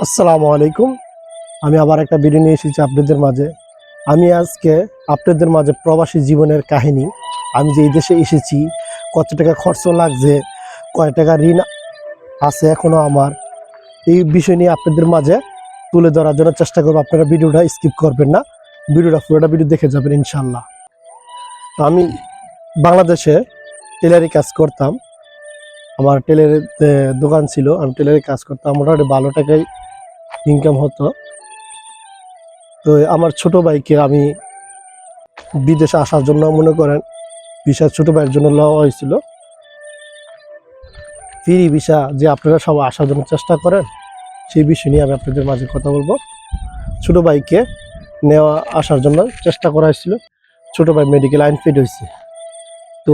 আসসালামু আলাইকুম। আমি আবার একটা ভিডিও নিয়ে এসেছি আপনাদের মাঝে। আমি আজকে আপনাদের মাঝে প্রবাসী জীবনের কাহিনী। আমি যে এই দেশে এসেছি, কত টাকা খরচ লাগছে, কয় টাকা ঋণ আছে এখনও আমার, এই বিষয় নিয়ে আপনাদের মাঝে তুলে ধরার জন্য চেষ্টা করব। আপনারা ভিডিওটা স্কিপ করবেন না। ভিডিওটা, পুরোটা ভিডিও দেখে যাবেন ইনশাল্লাহ তো আমি বাংলাদেশে টেলারি কাজ করতাম। আমার টেলারের দোকান ছিল, আমি টেলারি কাজ করতাম। মোটামুটি ভালো টাকায় ইনকাম হতো। তো আমার ছোট ভাইকে আমি বিদেশে আসার জন্য মনে করেন ভিসা ছোট ভাইয়ের জন্য লওয়া হয়েছিল। ফ্রি ভিসা যে আপনারা সব আসার জন্য চেষ্টা করেন, সেই বিষয় নিয়ে আমি আপনাদের মাঝে কথা বলব। ছোট ভাইকে নেওয়া আসার জন্য চেষ্টা করা হয়েছিল। ছোট ভাই মেডিকেল আইনফিড হয়েছে। তো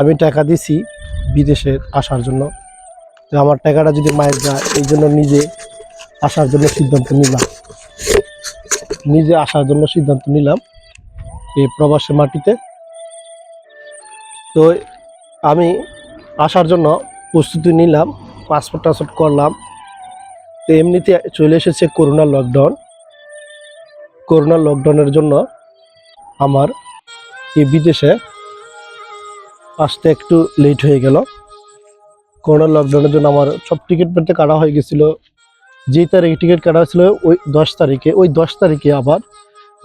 আমি টাকা দিছি বিদেশে আসার জন্য। তো আমার টাকাটা যদি মায়ের যায় এই জন্য নিজে আসার জন্য সিদ্ধান্ত নিলাম। নিজে আসার জন্য সিদ্ধান্ত নিলাম এই প্রবাসের মাটিতে। তো আমি আসার জন্য প্রস্তুতি নিলাম পাসপোর্ট টাসপোর্ট করলাম। তো এমনিতে চলে এসেছে করোনা লকডাউন করোনা লকডাউনের জন্য আমার এই বিদেশে আসতে একটু লেট হয়ে গেল। করোনা লকডাউনের জন্য আমার সব টিকিট পেতে কাটা হয়ে গেছিল। যেই তারিখে টিকিট কাটা হয়েছিল ওই দশ তারিখে, ওই দশ তারিখে আবার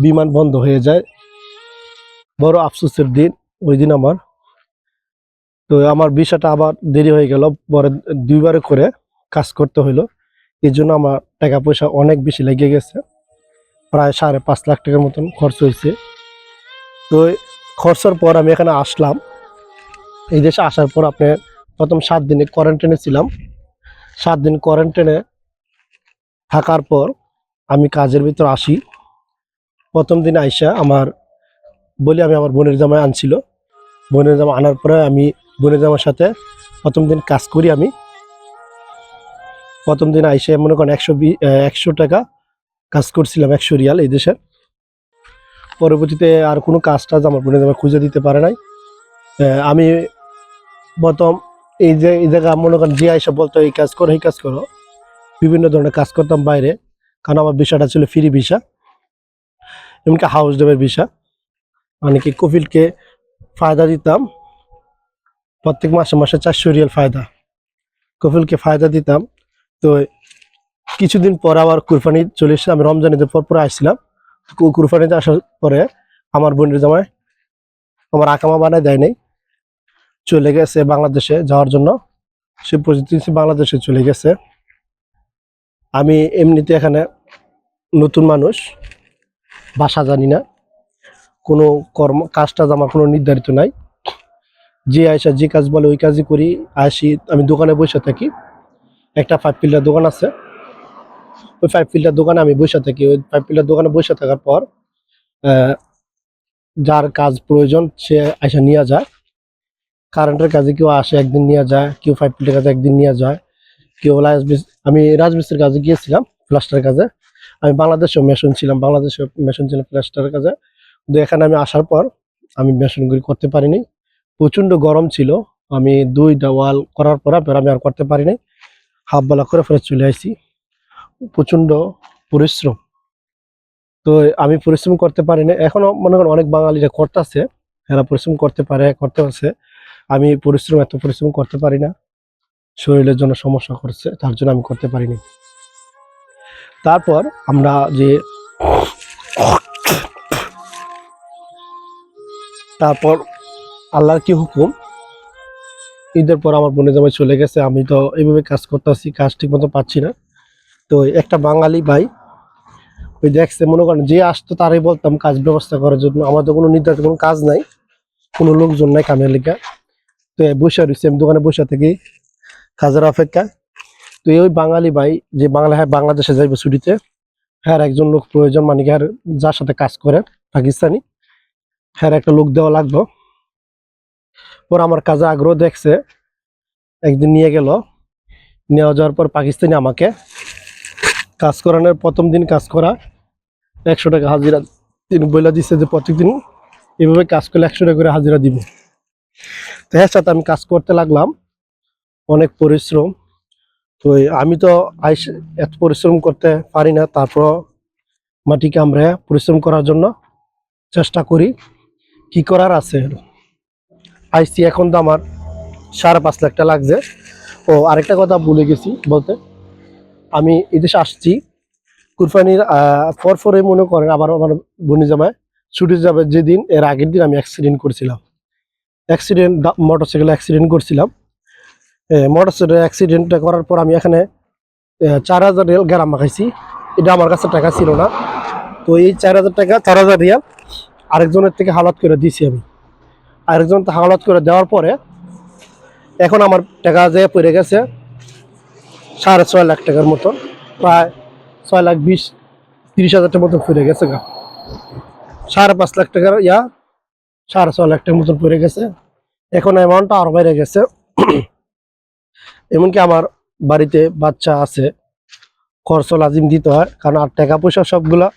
বিমান বন্ধ হয়ে যায়। বড় আফসোসের দিন ওই দিন আমার। তো আমার ভিসাটা আবার দেরি হয়ে গেল, পরে দুইবারে করে কাজ করতে হইল। এই জন্য আমার টাকা পয়সা অনেক বেশি লেগে গেছে। প্রায় সাড়ে পাঁচ লাখ টাকার মতন খরচ হয়েছে। তো খরচের পর আমি এখানে আসলাম। এই দেশে আসার পর আপনি প্রথম সাত দিনে কোয়ারেন্টাইনে ছিলাম। সাত দিন কোয়ারেন্টাইনে থাকার পর আমি কাজের ভিতর আসি। প্রথম দিন আইসা আমার বলি আমি আমার বোনের জামাই আনছিল। বোনের জামা আনার পরে আমি বোনের জামার সাথে প্রথম দিন কাজ করি আমি। প্রথম দিন আইসে মনে করেন একশো একশো টাকা কাজ করছিলাম, একশো রিয়াল এই দেশে পরবর্তীতে আর কোনো কাজ টাজ আমার বোনের জামা খুঁজে দিতে পারে নাই। আমি প্রথম এই যে, এই জায়গা মনে করেন যে আইসা বলতো, এই কাজ করো, এই কাজ করো। বিভিন্ন ধরনের কাজ করতাম বাইরে। কারণ আমার ভিসাটা ছিল ফ্রি ভিসা এমনকি হাউস ডেবের ভিসা মানে কি কপিলকে ফায়দা দিতাম, প্রত্যেক মাসে মাসে চারশো রিয়াল ফায়দা। কপিলকে ফায়দা দিতাম। তো কিছুদিন পর আবার কুরফানি চলে এসে আমি রমজান ঈদের পর পরে আসছিলাম। কুরফানিতে আসার পরে আমার বোনের জামাই আমার আকামা বানায় দেয় নাই। চলে গেছে বাংলাদেশে যাওয়ার জন্য। সে প্রযুক্তি বাংলাদেশে চলে গেছে। আমি এমনিতে এখানে নতুন মানুষ ভাষা জানি না। কোনো কর্ম কাজ টাজ আমার কোনো নির্ধারিত নাই। যে আয়সা যে কাজ বলে ওই কাজই করি, আসি, আমি দোকানে বসে থাকি। একটা ফাইভ পিলার দোকান আছে। ওই ফাইভ পিলার দোকানে আমি বসে থাকি। ওই ফাইভ পিলার দোকানে বসে থাকার পর যার কাজ প্রয়োজন, সে আয়সা নিয়ে যায়। কারেন্টের কাজে কেউ আসে, একদিন নিয়ে যায়। কেউ ফাইভ পিলার কাজে একদিন নিয়ে যায়। কেউ আমি রাজমিস্ত্রির কাজে গিয়েছিলাম, প্লাস্টার কাজে। আমি বাংলাদেশেও মেশন ছিলাম বাংলাদেশে মেশন ছিলাম প্লাস্টার কাজে। কিন্তু এখানে আমি আসার পর আমি মেশনগুলি করতে পারিনি। প্রচণ্ড গরম ছিল। আমি দুইটা ওয়াল করার পর আর আমি আর করতে পারিনি। হাফ বেলা করে ফেরত চলে আসছি প্রচণ্ড পরিশ্রম। তো আমি পরিশ্রম করতে পারিনি। এখনও মনে করেন অনেক বাঙালিরা করতেছে। এরা পরিশ্রম করতে পারে, করতে পারছে। আমি পরিশ্রম, এত পরিশ্রম করতে পারি না। শরীরের জন্য সমস্যা করছে, তার জন্য আমি করতে পারিনি। তারপর আমরা যে তারপর আল্লাহর কি হুকুম? ঈদের পর আমার বোনের জামাই চলে গেছে, আমি তো এইভাবে কাজ করতেছি, কাজ ঠিক মতো পাচ্ছি না। তো একটা বাঙালি ভাই, ওই দেখছে, মনে করেন যে আসতো তারই বলতাম কাজ ব্যবস্থা করার জন্য। আমাদের কোনো নির্ধারিত কোনো কাজ নাই, কোনো লোকজন নাই কামের লেখা তো বসে রয়েছে, আমি দোকানে বসে থাকি। কাজের অপেক্ষা। তো এই বাঙালি ভাই যে বাংলা হ্যাঁ বাংলাদেশে যাইবে ছুটিতে হ্যাঁ একজন লোক প্রয়োজন মানে কি আর যার সাথে কাজ করে, পাকিস্তানি হ্যাঁ একটা লোক দেওয়া লাগবে। পর আমার কাজে আগ্রহ দেখছে, একদিন নিয়ে গেল। নেওয়া যাওয়ার পর পাকিস্তানি আমাকে, কাজ করানোর প্রথম দিন কাজ করা, একশো টাকা হাজিরা তিনি বলে দিচ্ছে যে প্রত্যেকদিন এভাবে কাজ করলে একশো টাকা করে হাজিরা দিব। তো এর সাথে আমি কাজ করতে লাগলাম। অনেক পরিশ্রম। তো আমি তো আইস এত পরিশ্রম করতে পারি না তারপর মাটিকে আমরা পরিশ্রম করার জন্য চেষ্টা করি। কি করার আছে? আইসি এখন তো আমার সাড়ে পাঁচ লাখ টাকা লাগছে। ও, আরেকটা কথা ভুলে গেছি বলতে। আমি এদেশে আসছি, কুরফানির পর পরে মনে করেন আবার আমার বনি জামায় ছুটি যাবে যেদিন, এর আগের দিন আমি অ্যাক্সিডেন্ট করেছিলাম। অ্যাক্সিডেন্ট মোটরসাইকেল অ্যাক্সিডেন্ট করছিলাম। মোটরসাইকেল অ্যাক্সিডেন্টটা করার পর আমি এখানে চার হাজার রিয়াল গ্রাম মাখাইছি। এটা আমার কাছে টাকা ছিল না। তো এই চার হাজার টাকা, চার হাজার রিয়াল আরেকজনের থেকে হালাত করে দিয়েছি আমি। আরেকজন হালাত করে দেওয়ার পরে এখন আমার টাকা যে পড়ে গেছে সাড়ে ছয় লাখ টাকার মতন প্রায় ছয় লাখ বিশ, তিরিশ হাজার টাকার মতন পড়ে গেছে গা। সাড়ে পাঁচ লাখ টাকার, ইয়া, সাড়ে ছয় লাখ টাকার মতন পড়ে গেছে। এখন অ্যামাউন্টটা আরও বেড়ে গেছে। এমনকি আমার বাড়িতে বাচ্চা আছে খরচ লাজিম দিতে হয়, কারণ আর টাকা পয়সা সবগুলা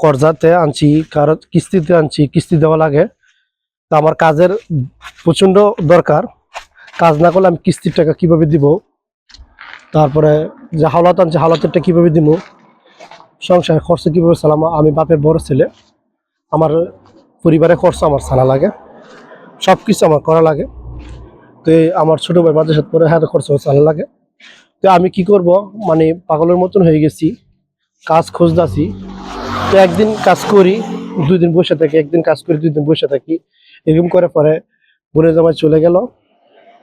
কর্জাতে আনছি, কারও কিস্তিতে আনছি, কিস্তি দেওয়া লাগে। তো আমার কাজের প্রচণ্ড দরকার। কাজ না করলে আমি কিস্তির টাকা কীভাবে দিব? তারপরে যে হাওলাত আনছে, হাওলাতেরটা কীভাবে দিব সংসার খরচ কীভাবে চালাম? আমি বাপের বড় ছেলে। আমার পরিবারের খরচ আমার চালা লাগে। সব কিছু আমার করা লাগে। তো আমার ছোট ভাই মাঝে সাথে পরে হ্যাঁ খরচ চালা লাগে। তো আমি কি করব মানে পাগলের মতন হয়ে গেছি, কাজ খুঁজতেছি। তো একদিন কাজ করি, দুই দিন বসে থাকি, একদিন কাজ করি, দুই দিন বসে থাকি। এরকম করে পরে বোনের জামাই চলে গেল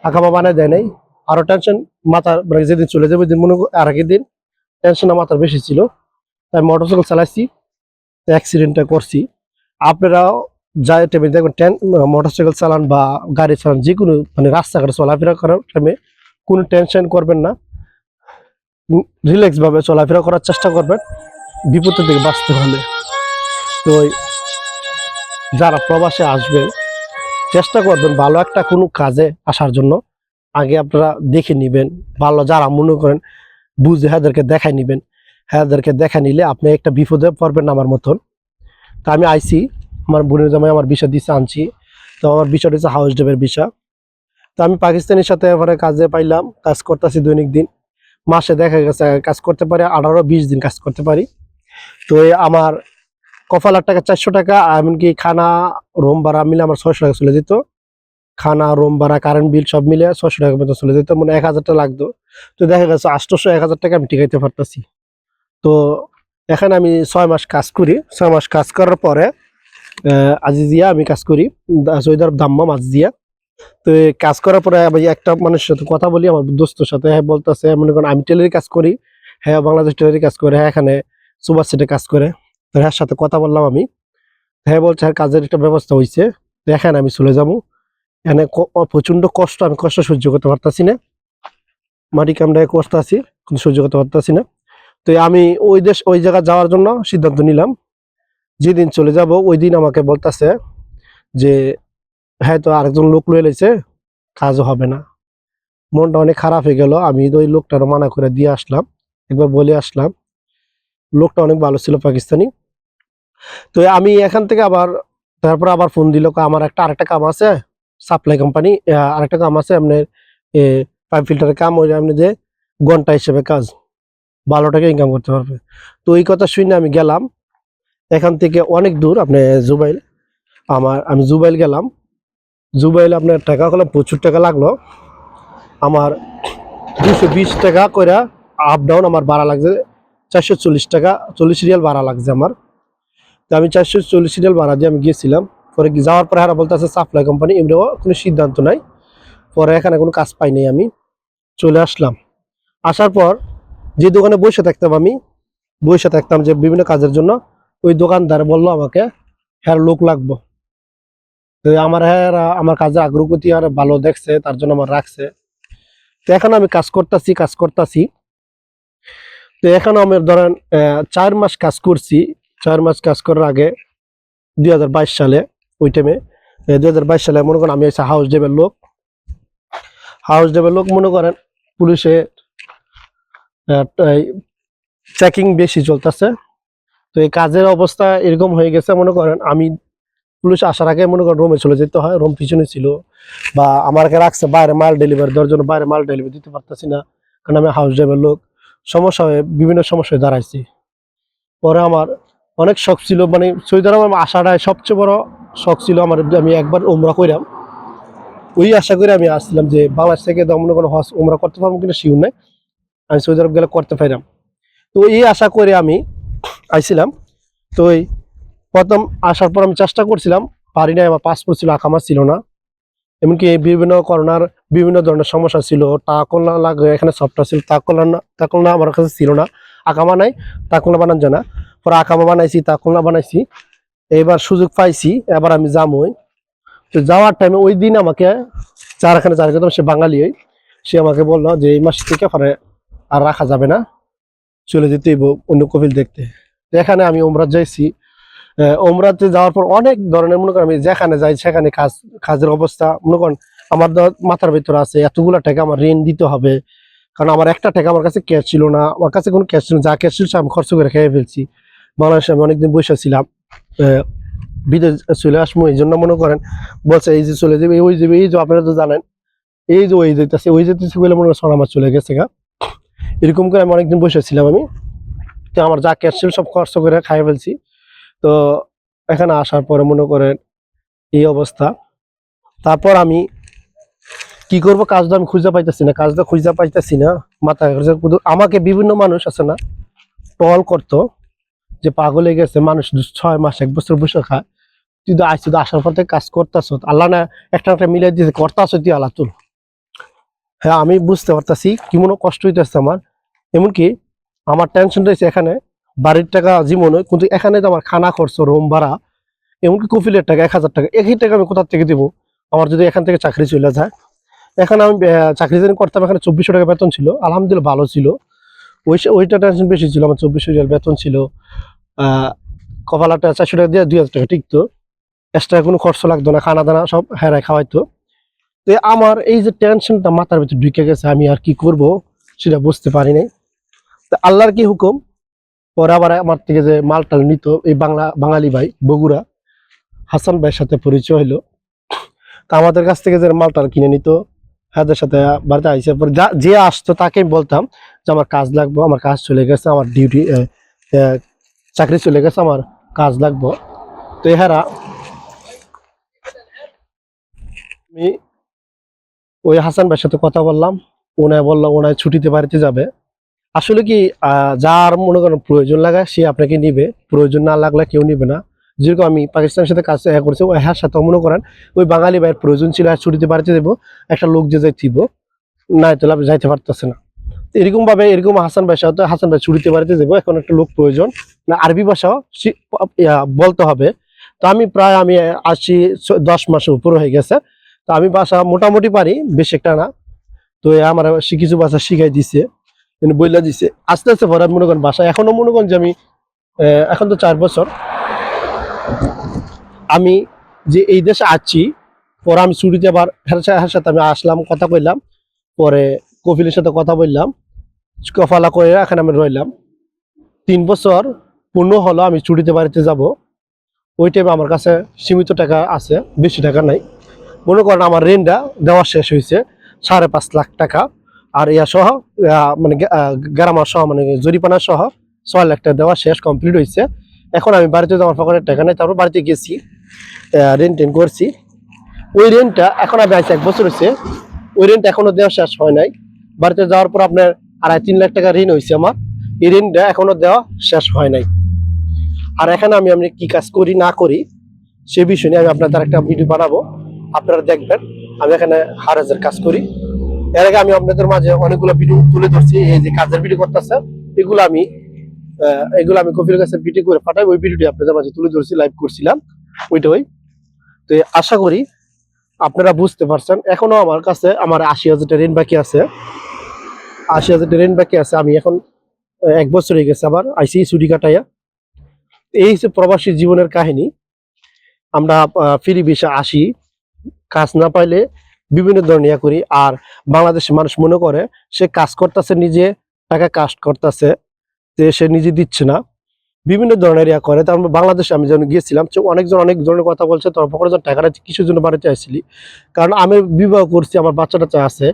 আঁকামা বানায় দেয় নাই। আরও টেনশন মাথার মানে যেদিন চলে যাবে দিন মনে আর আগের দিন টেনশনটা মাথার বেশি ছিল। তাই মোটরসাইকেল চালাইছি অ্যাক্সিডেন্টটা করছি। আপনারাও যায় টাইমে দেখবেন টেন মোটরসাইকেল চালান বা গাড়ি চালান যে কোনো মানে রাস্তাঘাটে চলাফেরা করার টাইমে কোনো টেনশন করবেন না। রিল্যাক্সভাবে চলাফেরা করার চেষ্টা করবেন বিপদের থেকে বাঁচতে হলে। তো যারা প্রবাসে আসবেন, চেষ্টা করবেন ভালো একটা কোনো কাজে আসার জন্য। আগে আপনারা দেখে নেবেন, ভালো যারা মনে করেন বুঝে হ্যাঁদেরকে দেখাই নিবেন। হ্যাঁদেরকে দেখা নিলে আপনি একটা বিপদে পড়বেন আমার মতন। তা আমি আইছি আমার বোনের জামাই আমার বিষয় দিচ্ছে আনছি। তো আমার বিষয়টা হচ্ছে হাউস ডেবের বিষয়। তো আমি পাকিস্তানের সাথে এবারে কাজে পাইলাম, কাজ করতেছি দৈনিক দিন। মাসে দেখা গেছে, কাজ করতে পারি আঠারো বিশ দিন কাজ করতে পারি। তো আমার কফালার টাকা চারশো টাকা, এমনকি খানা রুম ভাড়া মিলে আমার ছয়শো টাকা চলে যেত। খানা রুম ভাড়া কারেন্ট বিল সব মিলে ছয়শো টাকা মতো চলে যেত মানে এক হাজার টাকা লাগতো। তো দেখা গেছে আটশোশো, এক হাজার টাকা আমি টিকাইতে পারতাছি। তো এখানে আমি ছয় মাস কাজ করি। ছয় মাস কাজ করার পরে আজিজিয়া, আমি কাজ করি। দা- সৈদার দাম্মাম আজিজিয়া। তো কাজ করার পরে আমি একটা মানুষের সাথে কথা বলি, আমার দোস্তর সাথে হ্যাঁ বলতেছে, মনে করেন আমি টেলারি কাজ করি হ্যাঁ বাংলাদেশ টেলারি কাজ করে হ্যাঁ এখানে সুপার সেটে কাজ করে। তো হ্যাঁ সাথে কথা বললাম আমি। হ্যাঁ বলছে হ্যাঁ কাজের একটা ব্যবস্থা হয়েছে দেখেন আমি চলে যাব। এখানে প্রচণ্ড কষ্ট, আমি কষ্ট সহ্য করতে পারতাছি না। মাটি কামড়ায় কষ্ট আছি, কিন্তু সহ্য করতে পারতাছি না। তো আমি ওই দেশ, ওই জায়গা যাওয়ার জন্য সিদ্ধান্ত নিলাম। যেদিন চলে যাব ওই দিন আমাকে বলতাছে যে হ্যাঁ তো আরেকজন লোক লয়ে লেছে কাজও হবে না। মনটা অনেক খারাপ হয়ে গেল। আমি ওই লোকটার মানা করে দিয়ে আসলাম, একবার বলে আসলাম। লোকটা অনেক ভালো ছিল পাকিস্তানি। তো আমি এখান থেকে আবার, তারপর আবার ফোন দিল আমার একটা আরেকটা কাম আছে সাপ্লাই কোম্পানি আরেকটা কাম আছে আপনার পাইপ ফিল্টারের কাম ওই আপনি যে ঘণ্টা হিসেবে কাজ ভালো টাকা ইনকাম করতে পারবে। তো এই কথা শুনে আমি গেলাম। এখান থেকে অনেক দূর, আপনি জুবাইল। আমার, আমি জুবাইল গেলাম। জুবাইল আপনার টাকা হলো প্রচুর টাকা লাগল। আমার দুশো বিশ টাকা করে আপ ডাউন আমার ভাড়া লাগছে, চারশো চল্লিশ টাকা, চল্লিশ রিয়াল ভাড়া লাগছে আমার। তো আমি চারশো চল্লিশ রিয়াল ভাড়া দিয়ে আমি গিয়েছিলাম। পরে যাওয়ার পরে হারা বলতে আছে সাপ্লাই কোম্পানি এমনিও কোনো সিদ্ধান্ত নাই। পরে এখানে কোনো কাজ পাই পাইনি আমি। চলে আসলাম। আসার পর যে দোকানে বসে থাকতাম আমি, বসে থাকতাম যে বিভিন্ন কাজের জন্য ওই দোকানদার বলল আমাকে হ্যাঁ লোক লাগবো। আমার হ্যাঁ আমার কাজে আগ্রগতি আর ভালো দেখছে, তার জন্য আমার রাখছে। তো এখন আমি কাজ করতেছি কাজ করতেছি। তো এখন আমি ধরেন চার মাস কাজ করছি। চার মাস কাজ করার আগে দু হাজার বাইশ সালে, ওই টাইমে দুই হাজার বাইশ সালে মনে করেন আমি হাউস ডেবের লোক। হাউস ডেবের লোক মনে করেন পুলিশের চেকিং বেশি চলতেছে। তো এই কাজের অবস্থা এরকম হয়ে গেছে, মনে করেন, আমি পুলিশ আসার আগে মনে করেন রুমে চলে যেতে হয়, রুম পিছনে ছিল বা আমাকে রাখছে, বাইরে মাল ডেলিভারি দেওয়ার জন্য বাইরে মাল ডেলিভারি দিতে পারতেছি না, কারণ আমি হাউস ড্রাইভার লোক, সমস্যা হয়ে, বিভিন্ন সমস্যায় দাঁড়াইছি। পরে আমার অনেক শখ ছিল মানে সৌদি আমার আসাটাই সবচেয়ে বড় শখ ছিল, আমার আমি একবার ওমরা কইরাম। ওই আশা করে আমি আসছিলাম যে বাংলাদেশ থেকে তো মনে কোনো হজ উমরা করতে পারব কিনা শিউর নাই। আমি সৌদি আরব গেলে করতে পাইলাম তো এই আশা করে আমি আইছিলাম। তো ওই প্রথম আসার পর আমি চেষ্টা করছিলাম, পারি নাই, আমার পাসপোর্ট ছিল আকামা ছিল না। এমনকি বিভিন্ন করোনার বিভিন্ন ধরনের সমস্যা ছিল টাকলনা লাগে, এখানে সফটওয়্যার ছিল তাকলনা তাকলনা আমার কাছে ছিল না। আকামা নাই তাকলনা বানান জানা। পরে আকামা বানাইছি তাকলনা বানাইছি। এবার সুযোগ পাইছি, এবার আমি যামই। তো যাওয়ার টাইমে ওই দিন আমাকে চারখানে চার কথা সে বাঙালি সে আমাকে বলল যে, এই মাস থেকে পরে আর রাখা যাবে না। চলে যেতে অন্য কপিল দেখতে এখানে আমি ওমরাত যাইছি ওমরাতে যাওয়ার পর অনেক ধরনের মনে করেন আমি যেখানে যাই সেখানে কাজ কাজের অবস্থা মনে করেন আমার মাথার ভিতরে আছে এতগুলো টাকা আমার ঋণ দিতে হবে কারণ আমার একটা টাকা আমার কাছে ক্যাশ ছিল না আমার কাছে কোনো ক্যাশ ছিল। যা ক্যাশ ছিল আমি খরচ করে খেয়ে ফেলছি বাংলাদেশে আমি অনেকদিন বসে ছিলাম বিদেশ চলে আসব এই জন্য মনে করেন বলছে এই যে চলে যাবে ওই যাবে এই যে আপনারা তো জানেন এই যে ওই যেতেছে ওই যেতেছে বলে মনে করেন আমার চলে গেছে গা এরকম করে আমি অনেকদিন বসে ছিলাম আমি। তো আমার যা ক্যাশ ছিল সব খরচ করে খাই ফেলছি। তো এখানে আসার পরে মনে করেন এই অবস্থা। তারপর আমি কি করব? কাজটা আমি খুঁজে পাইতেছি না কাজটা খুঁজে পাইতেছি না। মাথা। আমাকে বিভিন্ন মানুষ আছে না টল করতো যে পাগল গেছে, মানুষ ছয় মাস, এক বছর বসে খায়। তুই তো আইসি তো আসার পর থেকে কাজ করতেছ আল্লাহ না একটা একটা মিলাই দিয়েছে করতেছ তুই আল্লাহ তুল হ্যাঁ আমি বুঝতে পারতাছি কি মনে কষ্ট হইতেছে আমার। এমনকি আমার টেনশন রয়েছে এখানে, বাড়ির টাকা জীবনে, কিন্তু এখানে তো আমার খানা খরচ রুম ভাড়া, এমনকি কফিলের টাকা, এক হাজার টাকা, একই টাকা আমি কোথা থেকে দিব? আমার যদি এখান থেকে চাকরি চলে যায়। এখানে আমি চাকরি যেদিন করতাম, এখানে চব্বিশশো টাকা বেতন ছিল। আলহামদুলিল্লাহ ভালো ছিল। ওই ওইটা টেনশন বেশি ছিল, আমার চব্বিশশো টাকা বেতন ছিল। কপালাটা চারশো টাকা দিয়ে দুই হাজার টাকা টিকতো এক্সট্রা কোনো খরচ লাগতো না, খানা দানা সব হেরায় খাওয়াইতো। তো আমার এই যে টেনশনটা মাথার ভিতরে ঢুকে গেছে, আমি আর কি করব সেটা বুঝতে পারি নাই। তো আল্লাহর কি হুকুম? পরে আবার আমার থেকে যে মালটাল নিত, এই বাংলা, বাঙালি ভাই, বগুড়া, হাসান ভাইয়ের সাথে পরিচয় হলো তা আমাদের কাছ থেকে যে মালটাল কিনে নিত হাতের সাথে বাড়িতে আইসে পরে যা- যে আসতো তাকে বলতাম যে আমার কাজ লাগবো, আমার কাজ চলে গেছে, আমার ডিউটি চাকরি চলে গেছে, আমার কাজ লাগবো। তো এহারা, আমি ওই হাসান ভাইয়ের সাথে কথা বললাম। ওনায় বলল ওনায় ছুটিতে বাড়িতে যাবে। আসলে কি যার মনে করেন প্রয়োজন লাগে, সে আপনাকে নিবে। প্রয়োজন না লাগলে কেউ নিবে না। যেরকম আমি পাকিস্তানের সাথে কাজ করছি, ওই হ্যাঁ সাথে মনে করেন, ওই বাঙালি ভাইয়ের প্রয়োজন ছিল, আর ছুটিতে বাড়িতে দেবো একটা লোক যে যাইতিব না তাহলে আপনি যাইতে পারতেছে না। তো এরকম হাসান ভাই সাথে, হাসান ভাই ছুটিতে বাড়িতে দেবো এখন একটা লোক প্রয়োজন। না, আরবি ভাষাও বলতে হবে। তো আমি প্রায়, আমি আশি দশ মাসের উপর হয়ে গেছে। তো আমি বাসা মোটামুটি পারি, বেশি একটা না। তো আমার কিছু বাসা শিখাই দিছে বইলা দিছে। আস্তে আস্তে আমি মনে করেন ভাষা এখনও মনে করেন যে আমি এখন তো চার বছর। আমি যে এই দেশে আছি, পরে আমি ছুটিতে আবার হের সাথে আমি আসলাম, কথা কইলাম। পরে কপিলের সাথে কথা বললাম, কফালা করে এখানে আমি রইলাম। তিন বছর পূর্ণ হলো, আমি ছুটিতে বাড়িতে যাব। ওই টাইমে আমার কাছে সীমিত টাকা আছে, বেশি টাকা নাই। মনে করেন আমার ঋণটা দেওয়া শেষ হয়েছে, সাড়ে পাঁচ লাখ টাকা। আর ইয়া সহ মানে গ্রামার সহ মানে জরিপানা সহ ছয় লাখ টাকা দেওয়া শেষ কমপ্লিট হয়েছে। এখন আমি বাড়িতে যাওয়ার পকেটের টাকা নেই, তারপর বাড়িতে গেছি রেন্ট টেন করছি। ওই রেন্টটা এখন আমি আইসি এক বছর হয়েছে, ওই রেন্ট এখনও দেওয়া শেষ হয় নাই। বাড়িতে যাওয়ার পর আপনার আড়াই তিন লাখ টাকা ঋণ হয়েছে আমার, এই ঋণটা এখনও দেওয়া শেষ হয় নাই। আর এখানে আমি আমি কি কাজ করি না করি, সে বিষয় নিয়ে আমি আপনাদের একটা ভিডিও বানাবো। আপনারা দেখবেন, আমি এখানে হারাজের কাজ করি। এর আগে আমি আপনাদের মাঝে অনেকগুলো ভিডিও তুলে ধরছি, এই যে কাজের ভিডিও করতেছে, এগুলো আমি এগুলো আমি কপির কাছে ভিডিও করে পাঠাই, ওই ভিডিওটি আপনাদের মাঝে তুলে ধরছি লাইভ করছিলাম ওইটাই তো আশা করি আপনারা বুঝতে পারছেন, এখনও আমার কাছে আমার আশি হাজার ঋণ বাকি আছে। আশি হাজার ঋণ বাকি আছে, আমি এখন এক বছর হয়ে গেছে আবার আইসি ছুটি কাটাইয়া। এই হচ্ছে প্রবাসী জীবনের কাহিনী। আমরা ফ্রি ভিসা আসি। কাজ না পাইলে বিভিন্ন ধরনের ইয়া করি। আর বাংলাদেশের মানুষ মনে করে, সে কাজ করতেছে, নিজে টাকা কাস্ট করতেছে, যে সে নিজে দিচ্ছে না। বিভিন্ন ধরনের ইয়া করে। তারপর বাংলাদেশে আমি যখন গিয়েছিলাম তো অনেকজন, অনেক ধরনের কথা বলছে। তারপর যখন টাকাটা কিসের জন্য বাড়িতে আসছিলি কারণ আমি বিবাহ করছি, আমার বাচ্চাটা টাচ্চা আছে।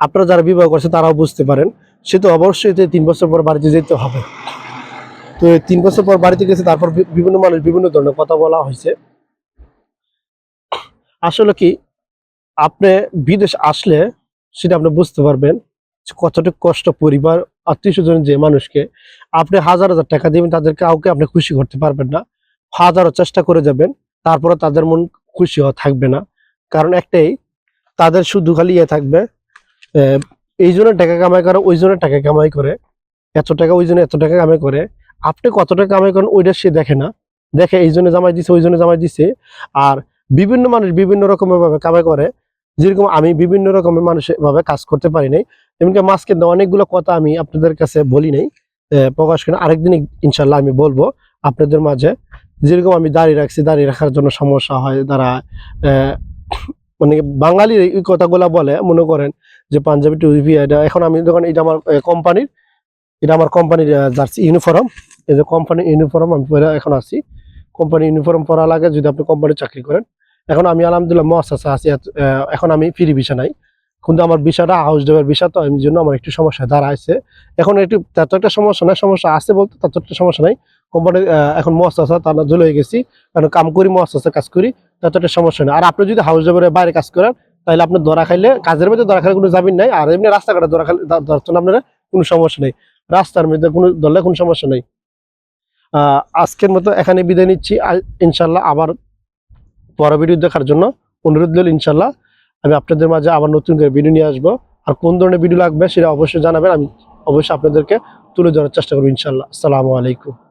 আপনারা যারা বিবাহ করছে, তারাও বুঝতে পারেন। সে তো অবশ্যই তিন বছর পর বাড়িতে যেতে হবে। তো তিন বছর পর বাড়িতে গেছে, তারপর বিভিন্ন মানুষ বিভিন্ন ধরনের কথা বলা হয়েছে। আসলে কি, আপনি বিদেশ আসলে সেটা আপনি বুঝতে পারবেন কতটুকু কষ্ট পরিবার, আত্মীয় স্বজন যে মানুষকে আপনি হাজার হাজার টাকা দিবেন, তাদের কাউকে আপনি খুশি করতে পারবেন না। হাজারো চেষ্টা করে যাবেন তারপরে তাদের মন খুশি হওয়া থাকবে না। কারণ একটাই, তাদের শুধু খালি ইয়ে থাকবে এই জন্য টাকা কামাই করে, ওই জন্য টাকা কামাই করে, এত টাকা ওই জন্য এত টাকা কামাই করে। আপনি কত টাকা কামাই করেন, ওইটা সে দেখে না। দেখে এই জন্য জামাই দিছে, ওই জন্য জামাই দিছে। আর বিভিন্ন মানুষ বিভিন্ন রকমের ভাবে কামাই করে, যেরকম আমি বিভিন্ন রকমের মানুষের ভাবে কাজ করতে পারি নাই। এমনকি মাঝকে অনেকগুলো কথা আমি আপনাদের কাছে বলি নাই প্রকাশ করে আরেকদিন ইনশাল্লাহ আমি বলব আপনাদের মাঝে। যেরকম আমি দাঁড়িয়ে রাখছি, দাঁড়িয়ে রাখার জন্য সমস্যা হয়, তারা মানে বাঙালির এই কথাগুলা বলে, মনে করেন যে পাঞ্জাবি টুপি এটা এখন আমি যখন এটা আমার কোম্পানির এটা আমার কোম্পানির জার্সি ইউনিফর্ম এই যে কোম্পানির ইউনিফর্ম আমি এখন আছি। কোম্পানি ইউনিফর্ম পরা লাগে যদি আপনি কোম্পানির চাকরি করেন। এখন আমি আলহামদুলিল্লাহ মহাসাসা আছি এখন আমি ফ্রি ভিসা নাই। কিন্তু আমার ভিসাটা হাউস ড্রাইভার ভিসা তো এই জন্য আমার একটু সমস্যা দাঁড়াইছে। এখন একটু তত একটা সমস্যা নাই, সমস্যা আছে বলতে তত একটা সমস্যা নাই। কোম্পানি এখন মহাসাসা তার জল হয়ে গেছি। কারণ কাম করি মহাসাসা কাজ করি তত একটা সমস্যা নেই। আর আপনি যদি হাউস ড্রাইভারের বাইরে কাজ করেন, তাহলে আপনি ধরা খাইলে কাজের মধ্যে ধরা খাইলে কোনো জামিন নাই। আর এমনি রাস্তাঘাটে ধরা খাইলে ধরছেন আপনারা কোনো সমস্যা নেই। রাস্তার মধ্যে কোনো, ধরলে কোনো সমস্যা নেই। আজকের মতো এখানে বিদায় নিচ্ছি। ইনশাল্লাহ আবার পর ভিডিও দেখার জন্য অনুরোধ দিল ইনশাল্লাহ আমি আপনাদের মাঝে আবার নতুন করে ভিডিও নিয়ে আসব। আর কোন ধরনের ভিডিও লাগবে সেটা অবশ্যই জানাবেন, আমি অবশ্যই আপনাদেরকে তুলে ধরার চেষ্টা করব ইনশাল্লাহ আসসালামু আলাইকুম।